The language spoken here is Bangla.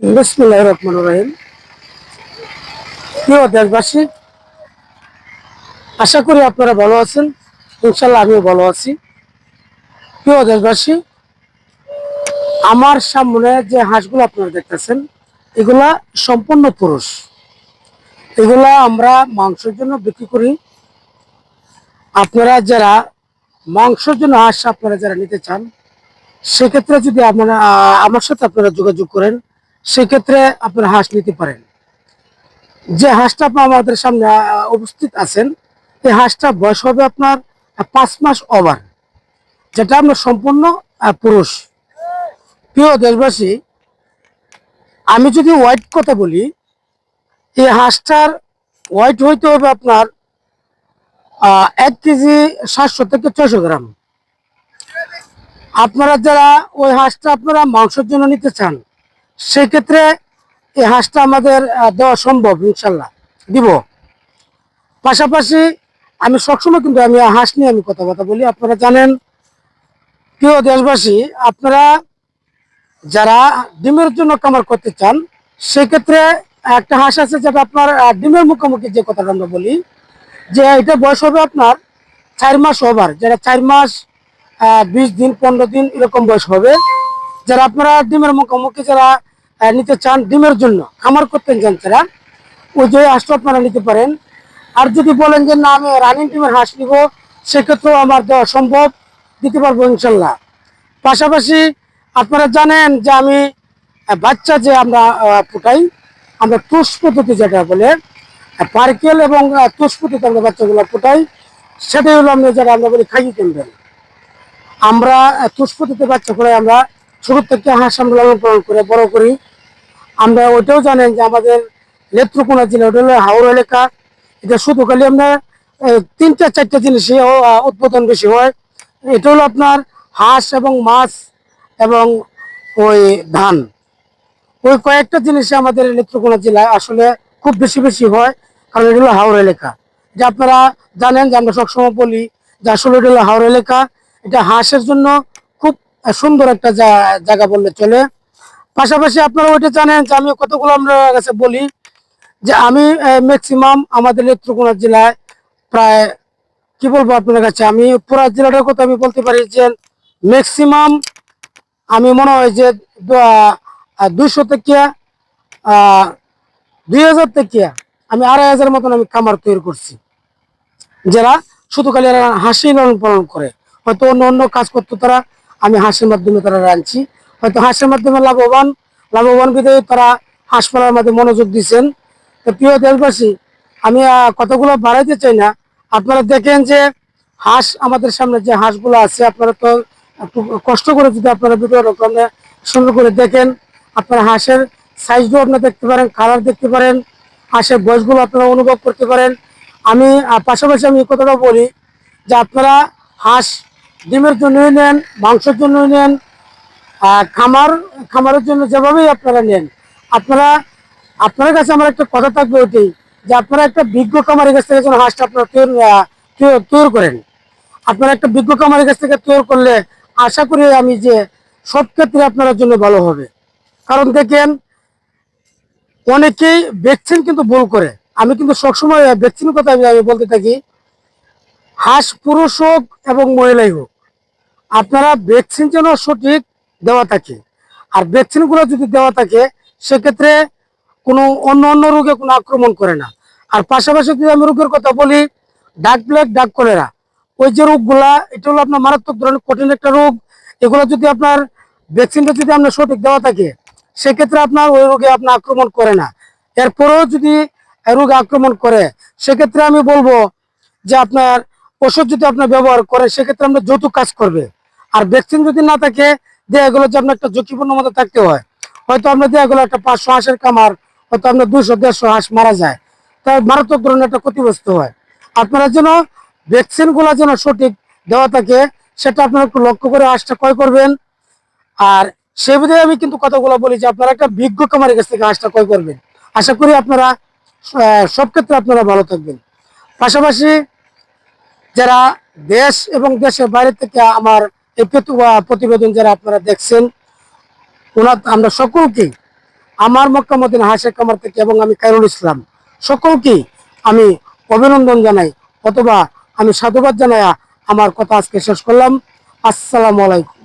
বিসমুল্লাহ রহমান রহিম। প্রিয় দেশবাসী, আশা করি আপনারা ভালো আছেন ইনশাল্লাহ আমিও ভালো আছি। প্রিয় দেশবাসী, আমার সামনে যে হাঁসগুলো আপনারা দেখতেছেন, এগুলা সম্পূর্ণ পুরুষ। এগুলা আমরা মাংসের জন্য বিক্রি করি। আপনারা যারা মাংসের জন্য হাঁস আপনারা যারা নিতে চান, সেক্ষেত্রে যদি আপনারা আমার সাথে আপনারা যোগাযোগ করেন সেক্ষেত্রে আপনারা হাঁস নিতে পারেন। যে হাঁসটা আপনার আমাদের সামনে উপস্থিত আছেন, এই হাঁসটা বয়স হবে আপনার পাঁচ মাস ওভার যেটা আপনার সম্পূর্ণ পুরুষ। প্রিয় দেশবাসী, আমি যদি ওয়াইট কথা বলি, এই হাঁসটার ওয়াইট হইতে হবে আপনার এক কেজি সাতশো থেকে ছয়শো গ্রাম। আপনারা যারা ওই হাঁসটা আপনারা মাংসের জন্য নিতে চান সেক্ষেত্রে এই হাঁসটা আমাদের দেওয়া সম্ভব, ইনশাল্লাহ। দিব। পাশাপাশি আমি সবসময় কিন্তু আমি হাঁস নিয়ে আমি কথা কথা বলি। আপনারা জানেন, প্রিয় দেশবাসী, আপনারা যারা ডিমের জন্য কামার করতে চান, সেক্ষেত্রে একটা হাঁস আছে যেটা আপনার ডিমের মুখোমুখি যে কথাটা আমরা বলি, যে এটা বয়স হবে আপনার চার মাস ওভার। যারা চার মাস বিশ দিন, পনেরো দিন এরকম বয়স হবে, যারা আপনারা ডিমের মুখোমুখি, যারা নিতে চান ডিমের জন্য, খামার করতেন চান যারা ওই যে হাঁসটা আপনারা নিতে পারেন। আর যদি বলেন যে, না, আমি রানিং ডিমের হাঁস নিব, সেক্ষেত্রেও আমার দেওয়া সম্ভব। দিতে পারব ইনশাল্লাহ। পাশাপাশি আপনারা জানেন যে, আমি বাচ্চা যে আমরা ফুটাই আমরা টুস পদ্ধতি যেটা বলে পার্কেল এবং টুস পদ্ধতিতে আমরা বাচ্চাগুলো ফুটাই সেটাই হলো আমরা যেটা আমরা বলি খাইয়ে কিনবেন আমরা তুষ পদ্ধতিতে বাচ্চা করে আমরা ছোট থেকে হাঁস আমরা লালন পালন করে, বড় করি। আমরা ওইটাও জানেন যে আমাদের নেত্রকোনা জেলা ওটা হলো হাওড় এলাকা। এটা শুধু খালি আমরা তিনটা চারটা আহ, উৎপাদন বেশি হয়। এটা হলো আপনার হাঁস এবং মাছ এবং ওই ধান। ওই কয়েকটা জিনিসে আমাদের নেত্রকোনা জেলায় আসলে খুব বেশি বেশি হয় কারণ এটা হলো হাওড় এলাকা। যে আপনারা জানেন যে আমরা সবসময় বলি যে আসলে এটা হলো হাওড় এলাকা। এটা হাঁসের জন্য খুব সুন্দর একটা জায়গা বললে চলে। পাশাপাশি আপনারা ওইটা জানেন যে আমি কতগুলো আমরা কাছে বলি যে আমি ম্যাক্সিমাম আমাদের নেত্রকোনা জেলায় প্রায়, কি বলব আপনার কাছে, আমি পুরা জেলাটার কথা আমি বলতে পারি যে ম্যাক্সিমাম আমি মনে হয় যে দুইশো থেকে দুই হাজার থেকে আমি আড়াই হাজার মতন আমি খামার তৈরি করছি। যারা শুধু খালি হাসি লালন পালন করে, হয়তো অন্য অন্য কাজ করতো তারা আমি হাসির মাধ্যমে তারা রাঁধছি। হয়তো হাঁসের মাধ্যমে লাভবান লাভবান বিধেয় তারা হাঁস পালার মাধ্যমে মনোযোগ দিচ্ছেন তো প্রিয় দেশবাসী, আমি কতগুলো বাড়াইতে চাই না, আপনারা দেখেন যে হাঁস আমাদের সামনে যে হাঁসগুলো আছে, আপনারা তো কষ্ট করে যদি আপনারা ভিডিওটা আপনারা সুন্দর করে দেখেন, আপনারা হাঁসের সাইজগুলো আপনারা দেখতে পারেন কালার দেখতে পারেন, হাঁসের বয়সগুলো আপনারা অনুভব করতে পারেন। আমি পাশাপাশি আমি কথাটা বলি যে আপনারা হাঁস ডিমের জন্যই নেন, মাংসের জন্যই নেন খামার, খামারের জন্য যেভাবেই আপনারা নেন, আপনারা আপনার কাছে আমার একটা কথা থাকবে ওইটাই, যে আপনারা একটা বিজ্ঞ খামারের কাছ থেকে যেন হাঁসটা আপনারা তৈরি করেন। আপনারা একটা বিজ্ঞ খামারের কাছ থেকে তৈরি করলে আশা করি আমি যে সব ক্ষেত্রে আপনার জন্য ভালো হবে। কারণ দেখেন, অনেকেই ভ্যাকসিন কিন্তু ভুল করে। আমি কিন্তু সবসময় ভ্যাকসিনের কথা আমি আমি বলতে থাকি, হাঁস পুরুষ হোক এবং মহিলাই হোক, আপনারা ভ্যাকসিন যেন সঠিক দেওয়া থাকে। আর ভ্যাকসিনগুলো যদি দেওয়া থাকে, সেক্ষেত্রে কোনো অন্য অন্য রোগে কোনো আক্রমণ করে না। আর পাশাপাশি যদি আমি রোগের কথা বলি, ডাক ব্ল্যাক, ডাক কলেরা, ওই যে রোগগুলা, এটা হলো আপনার মারাত্মক ধরনের কঠিন একটা রোগ। এগুলো যদি আপনার ভ্যাকসিনটা যদি আপনার সঠিক দেওয়া থাকে, সেক্ষেত্রে আপনার ওই রোগে আপনার আক্রমণ করে না। এরপরেও যদি রোগ আক্রমণ করে, সেক্ষেত্রে আমি বলব যে আপনার ওষুধ যদি আপনার ব্যবহার করে, সেক্ষেত্রে আপনার যৌতুক কাজ করবে। আর ভ্যাকসিন যদি না থাকে দেখা গেলো যে আপনার একটা ঝুঁকিপূর্ণ মতো থাকতে হয়, হয়তো আপনার দেয়াগুলো একটা পাঁচশো হাঁসের কামার হয়তো আপনার দুশো দেড়শো হাঁস মারা যায় তাই মারাত্মক ধরনের একটা ক্ষতিগ্রস্ত হয়। আপনারা যেন ভ্যাকসিনগুলা যেন সঠিক দেওয়া থাকে, সেটা আপনারা একটু লক্ষ্য করে হাঁসটা ক্রয় করবেন। আর সে বিধে আমি কিন্তু কথাগুলো বলি যে আপনারা একটা বিজ্ঞ কামারের কাছ থেকে হাঁসটা ক্রয় করবেন। আশা করি আপনারা সব ক্ষেত্রে আপনারা ভালো থাকবেন। পাশাপাশি যারা দেশ এবং দেশের বাইরে থেকে আমার প্রতিবেদন যারা আপনারা দেখছেন, ওনার আমরা সকলকে, আমার মক্কামদিন হাসেক আমার থেকে এবং আমি কাইরুল ইসলাম সকলকেই আমি অভিনন্দন জানাই, অথবা আমি সাধুবাদ জানাইয়া আমার কথা আজকে শেষ করলাম। আসসালামু আলাইকুম।